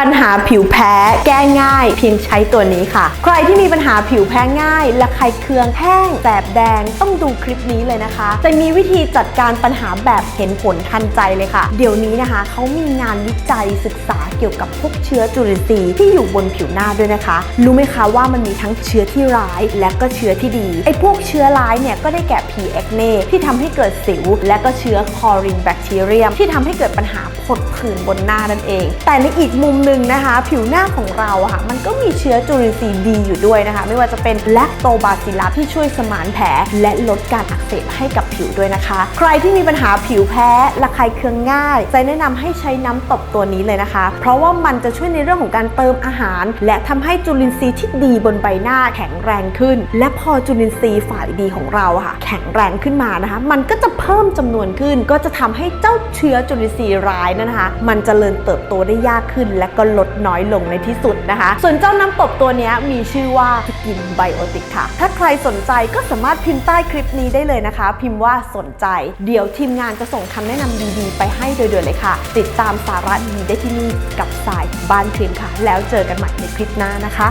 ปัญหาผิวแพ้แก้ง่าย เพียงใช้ตัวนี้ค่ะ ใครที่มีปัญหาผิวแพ้ง่ายและใครเคืองแห้งแสบแดงต้องดูคลิปนี้เลยนะคะ จะมีวิธีจัดการปัญหาแบบเห็นผลทันใจเลยค่ะ เดี๋ยวนี้นะคะเขามีงานวิจัยศึกษาเกี่ยวกับพวกเชื้อจุลินทรีย์ที่อยู่บนผิวหน้าด้วยนะคะ รู้ไหมคะว่ามันมีทั้งเชื้อที่ร้ายและก็เชื้อที่ดีไอ้พวกเชื้อร้ายเนี่ยก็ได้แก่ P. acne ที่ทำให้เกิดสิว และก็เชื้อคอรินแบคทีเรียมที่ทำให้เกิดปัญหาผดผื่นบนหน้านั่นเอง แต่ในอีกมุมหนึ่งนะคะ ผิวหน้าของเราอะค่ะ มันก็มีเชื้อจุลินทรีย์ดีอยู่ด้วยนะคะ ไม่ว่าจะเป็นแลคโตบาซิลัสที่ช่วยสมานแผล และลดการอักเสบให้กับผิวด้วยนะคะ ใครที่มีปัญหาผิวแพ้ระคายเคืองง่ายจะแนะนำให้ใช้น้ำตบตัวนี้เลยนะคะ เพราะว่ามันจะช่วยในเรื่องของการเติมอาหาร และทำให้จุลินทรีย์ที่ดีบนใบหน้าแข็งแรงขึ้น และพอจุลินทรีย์ฝ่ายดีของเราค่ะ แข็งแรงขึ้นมานะคะ มันก็จะเพิ่มจำนวนขึ้น ก็จะทำให้เจ้าเชื้อจุลินทรีย์ร้ายนั่นนะคะ มันจเจริญเติบโตได้ยากขึ้นและก็ลดน้อยลงในที่สุดนะคะ ส่วนเจ้าน้ำตบตัวนี้มีชื่อว่าสกินไบโอติกค่ะ ถ้าใครสนใจก็สามารถพิมพ์ใต้คลิปนี้ได้เลยนะคะ พิมพ์ว่าสนใจ เดี๋ยวทีมงานจะส่งคำแนะนำดีๆ ไปให้โดยด่วนเลยค่ะ ติดตามสาระดีได้ที่นี่กับสายบ้านครีมค่ะ แล้วเจอกันใหม่ในคลิปหน้านะคะ